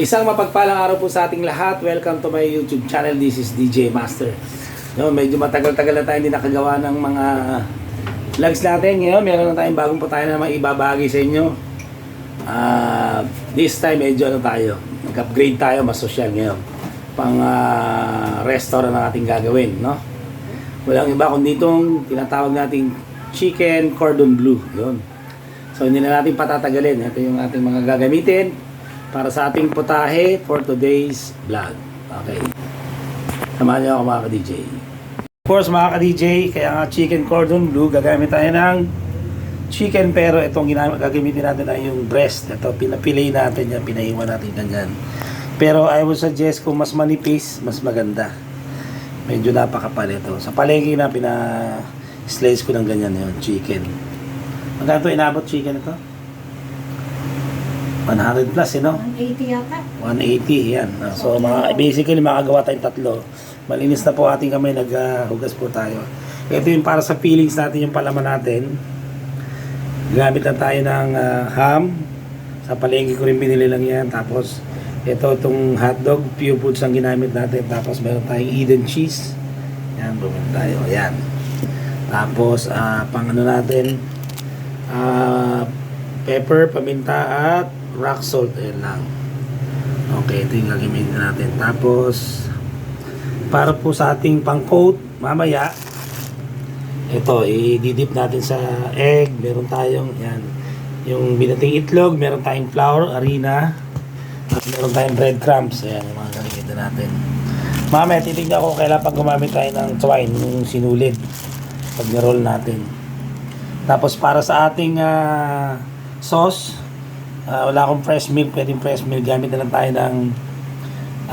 Isang mapagpalang araw po sa ating lahat. Welcome to my YouTube channel. This is DJ Master. No, medyo matagal-tagal na tayo hindi nakagawa ng mga vlogs natin. Ngayon, meron na tayong bagong po tayo na mga ibabahagi sa inyo. Ah, this time, medyo ano tayo. Nag-upgrade tayo, mas social ngayon. Pang ah, restaurant na ating gagawin, no? Walang iba kundi itong tinatawag nating chicken cordon bleu. Yun. So hindi na natin patatagalin. Ito yung ating mga gagamitin para sa ating putahe for today's vlog. Okay. Samahan niyo ako mga ka-DJ. Of course mga ka-DJ, kaya nga chicken cordon bleu, gagamit tayo ng chicken pero itong gagamitin natin ay yung breast. Ito, pinapilay natin yan, pinahiwa natin ganyan. Pero I would suggest kung mas manipis, mas maganda. Medyo napakapal ito. Sa palengke na pina-slice ko ng ganyan yun, chicken. Magkano inabot chicken ito? 100 plus, eh, no? 180 yata. 180, yan. Ah, So, mga, basically, makagawa tayong tatlo. Malinis na po ating kamay, naghugas po tayo. Ito yung para sa feelings natin, yung palaman natin. Gamit lang tayo ng ah, ham. Sa palengke ko rin binili lang yan. Tapos, ito itong hotdog, Pure Foods ang ginamit natin. Tapos, meron tayong Eden cheese. Yan, bumili tayo. Yan. Tapos, ah, pang ano natin, ah, pepper, paminta, at rock salt. Ayan lang. Okay, ito yung gagamitin natin. Tapos, para po sa ating pang-coat, mamaya, ito, i-dip natin sa egg. Meron tayong, yan, yung binating itlog, meron tayong flour, harina, at meron tayong breadcrumbs. Ayan, yung mga gagamitin natin. Mamaya, titignan ko kailan pag gumamit tayo ng twine, yung sinulid, pag roll natin. Tapos, para sa ating ah, sauce, Ah, wala akong fresh milk, pwedeng fresh milk. Gamit na lang tayo ng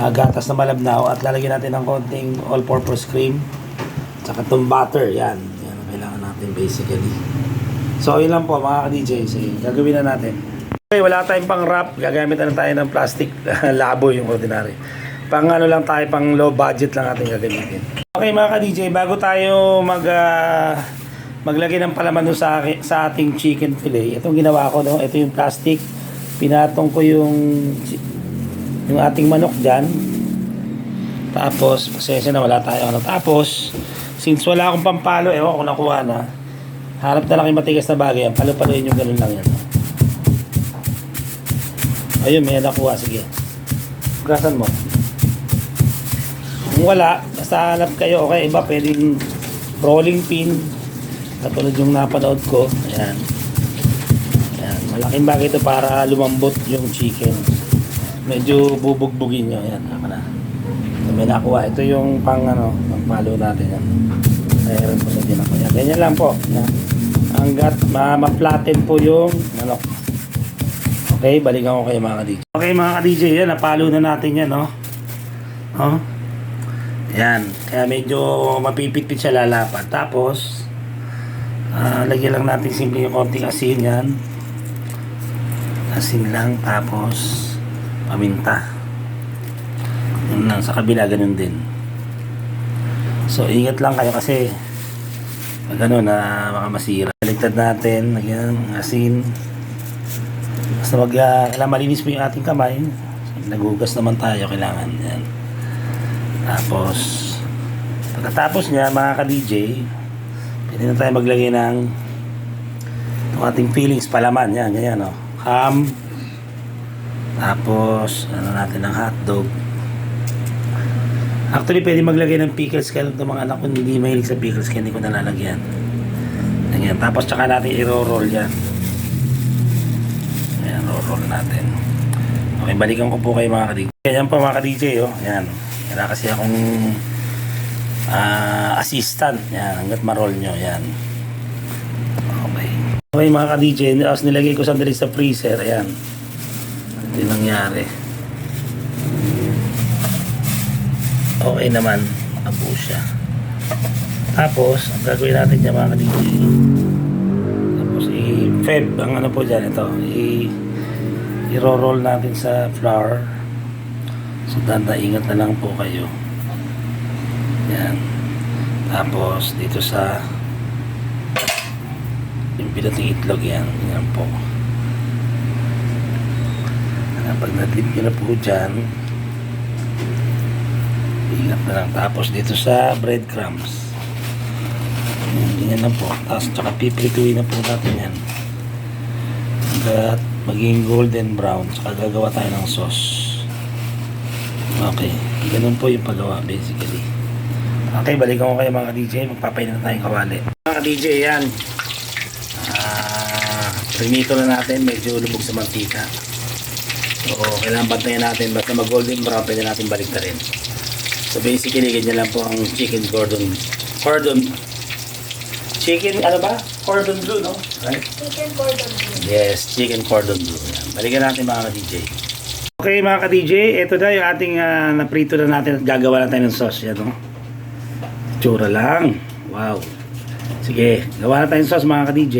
ah, gatas na malabnaw at lalagyan natin ng konting all-purpose cream. Tsaka itong butter, yan. Yan ang kailangan natin basically. So, yun lang po mga ka-DJ. Gagawin na natin. Okay, wala tayong pang wrap. Gagamit na lang tayo ng plastic labo yung ordinary. Pang ano lang tayo, pang low budget lang ating gagamitin. Okay mga ka-DJ, bago tayo mag... ah, maglagay ng palaman sa, sa ating chicken fillet. Itong ginawa ko, no? ito yung plastic. Pinatong ko yung yung ating manok dyan. Tapos, pasensya na wala tayo. Ano. Tapos, since wala akong pampalo, ewan ko nakuha na. Harap na lang yung matigas na bagay. Ang palo-paloyin yung ganun lang yan. Ayun, may nakuha. Sige. Gasan mo. Kung wala, basta hanap kayo. Okay, iba pwedeng rolling pin. Katulad yung napanood ko. Ayan. Malaking bagay ito para lumambot yung chicken. Medyo bubugbugin nyo. Ayan. Ako na. Ito may nakuha. Ito yung pang ano, pang palo natin. Yan. Mayroon po na din ako. Yan. Ganyan lang po. Yan. Hanggat ma- ma-flatten po yung manok. Okay, balikan ko kayo mga ka-DJ. Okay mga ka-DJ, yan, napalo na natin yan, no? Oh. Yan, kaya medyo mapipit-pit siya lalapan. Tapos, ah, lagyan lang natin simple yung konting asin yan. Asin lang, tapos, paminta. Yun sa kabila ganun din. So, ingat lang kayo kasi, pag ano na baka masira. Baligtad natin, lagyan asin. Basta wag, uh, kailangan malinis mo yung ating kamay. Nagugas naman tayo, kailangan yan. Tapos, pagkatapos niya, mga ka-DJ, pwede na tayo maglagay ng ng ating fillings palaman. Yan, ganyan, no? Ham. Tapos, ano natin ng hotdog. Actually, pwede maglagay ng pickles kaya ng mga anak ko hindi mahilig sa pickles kaya hindi ko nalalagyan. Ganyan. Tapos, tsaka natin i-roll yan. Ayan, roll natin. Okay, balikan ko po kayo mga ka-DJ. Ayan po mga ka-DJ, oh. Ayan. Kaya kasi akong ah, assistant. Ayan, hanggat ma-roll nyo. Ayan. Okay. Mga ka-DJ, tapos nilagay ko sandali sa freezer. Ayan. Ito nangyari. Okay naman. Nakabuo siya. Tapos, ang gagawin natin dyan mga ka-DJ, tapos i-feb, ang ano po dyan, ito, i-roll natin sa flour. So, danda, ingat na lang po kayo. Yan. Tapos, dito sa yung pinating itlog yan. Yan po. Pag na-dip nyo na po dyan, ingat na lang. Tapos dito sa breadcrumbs. Yan, lang po. Tapos tsaka pipirituin na po natin yan. Hanggat maging golden brown. Tsaka gagawa tayo ng sauce. Okay. Ganun po yung paggawa basically. Okay, balikan ko kayo mga DJ. Magpapain na tayong kawali. Mga DJ, yan. Primito na natin. Medyo lubog sa mantika. So, kailangan bantayan natin. Basta mag-golden brown, pwede natin balik na rin. So, basically, ganyan lang po ang chicken cordon. Cordon. Chicken, ano ba? Cordon bleu, no? Right? Chicken cordon bleu. Yes, chicken cordon. Yan. Balikan natin mga ka-DJ. Okay mga ka-DJ, ito na yung ating ah, naprito na natin at gagawa na tayo ng sauce. Yan, no? Tsura lang. Wow. Sige, gawa na tayo ng sauce mga ka-DJ.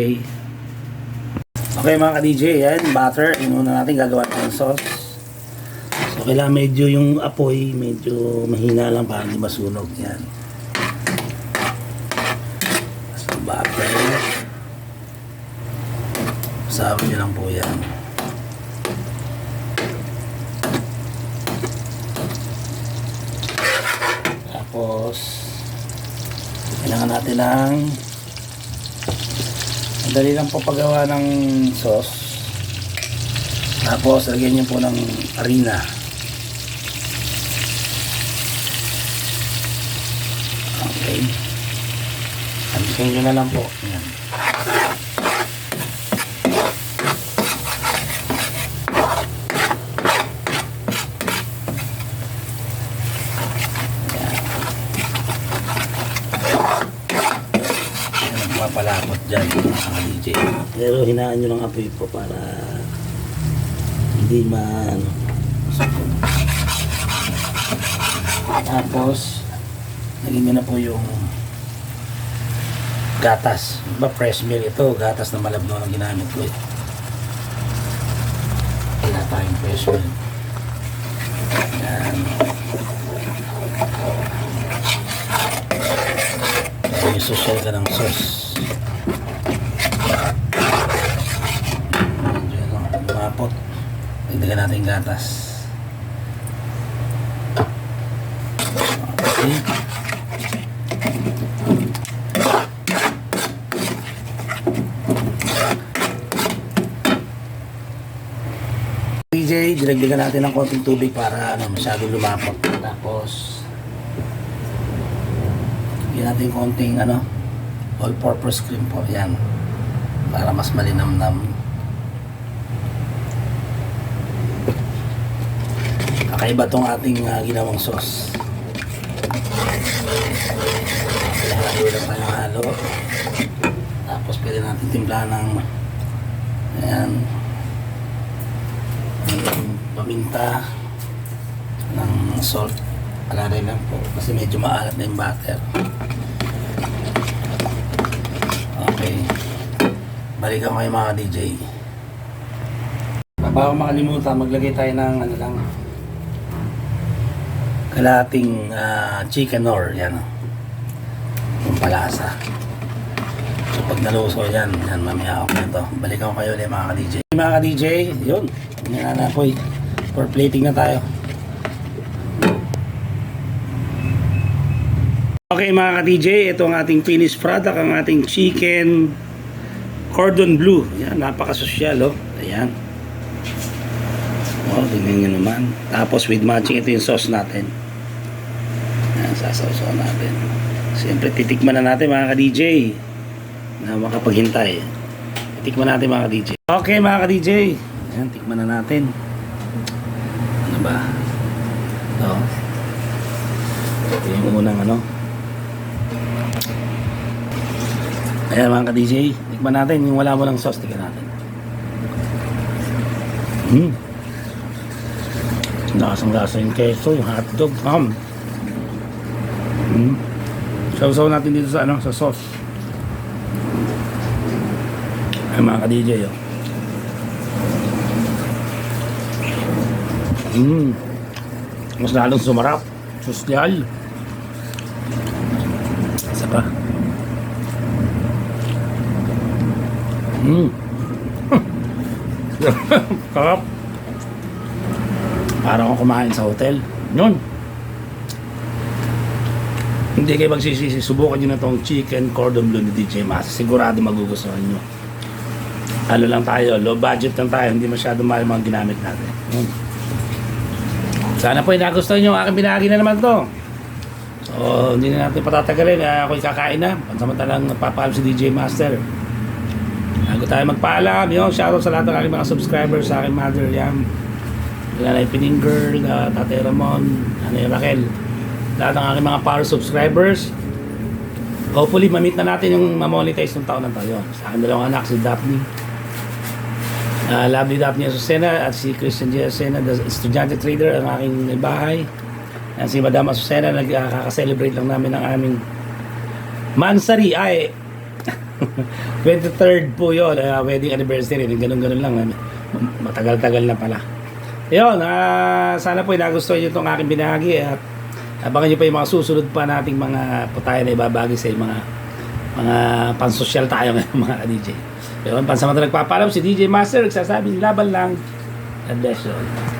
Okay mga ka-DJ, yan, butter. Yung una natin gagawa ng sauce. So kailangan medyo yung apoy, medyo mahina lang para hindi masunog. Yan. So butter. Sabi niyo lang po yan. Tapos, kailangan natin ng madali lang po paggawa ng sauce. Tapos, lagyan niyo po ng harina. Okay. Handikin nyo na lang po. Yan. Yan, mapalapot dyan mga DJ. Pero hinaan nyo ng apoy po para hindi ma ano. Tapos, nyo na po yung gatas. Ba fresh milk ito, gatas na malabno ang ginamit ko eh. Wala tayong fresh milk. Yan. Social ka ng sauce. Medyo ano, lumapot. Dagdagan natin gatas. Okay. DJ, dinagdagan natin ng konting tubig para ano, masyado lumapot. Tapos, Lagyan natin konting ano, all-purpose cream po. Yan. Para mas malinamnam. Kakaiba tong ating ah, ginawang sauce. Halo lang tayo halo. Tapos pwede natin timplahan ng ayan, ng paminta ng salt alalay lang po kasi medyo maalat na yung butter okay balikan kayo mga DJ bago makalimutan maglagay tayo ng ano lang kalating ah, chicken or yan yung palasa so pag naluso yan yan mamaya ako na to balikan ko kayo ulit mga ka-DJ mga ka-DJ yun yan na po for plating na tayo Okay mga ka-DJ, ito ang ating finished product, ang ating chicken cordon bleu. Yan, napaka-sosyal oh. Ayan. Oh, tingnan nyo naman. Tapos with matching, ito yung sauce natin. Ayan, sasawsaw natin. Siyempre, titikman na natin mga ka-DJ na makapaghintay. Titikman natin mga ka-DJ. Okay mga ka-DJ, ayan, tikman na natin. Ano ba? Ito. Ito yung unang ano. Ayan mga ka-DJ, tikman natin yung wala mo ng sauce, tikman natin. Hmm. Lasang lasa yung keso, yung hotdog, ham. Hmm. Sausaw natin dito sa ano, sa sauce. Ayan mga ka-DJ, oh. Hmm. Mas lalong sumarap. Sosyal. Isa pa. Hmm. Sarap. Para akong kumain sa hotel. Yun. Hindi kayo magsisisi. Subukan nyo na tong chicken cordon bleu ni DJ Mas. Sigurado magugustuhan nyo. Ano lang tayo, low budget lang tayo. Hindi masyado mahal mga ginamit natin. Yun. Sana po nagustuhan nyo aking binahagi na naman to. So, hindi na natin patatagalin. Uh, ako'y kakain na. Pansamantalang nagpapaalam si DJ Master. Bago tayo magpaalam, yun, shoutout sa lahat ng aking mga subscribers, sa aking mother, yan. Nanay Pining Girl, uh, Tatay Ramon, Nanay Raquel. Lahat ng aking mga power subscribers. Hopefully, mamit na natin yung mamonetize ng taon ng tayo. Sa aking dalawang anak, si Daphne. Uh, lovely Daphne Azucena at si Christian G. Azucena, the estudyante trader, ang aking bahay. Yan si Madam Azucena, nagkaka-celebrate lang namin ng aming Mansari, ay 23rd po yun, uh, wedding anniversary, ganun-ganun lang. ah. Matagal-tagal na pala. Yun, ah, sana po nagustuhan nyo itong aking binahagi at abangan nyo pa yung mga susunod pa nating mga putayan na ibabagi sa mga mga pansosyal tayo ngayon mga DJ. Yun, pansamantala nagpapaalam si DJ Master, nagsasabi, laban lang. God bless you all.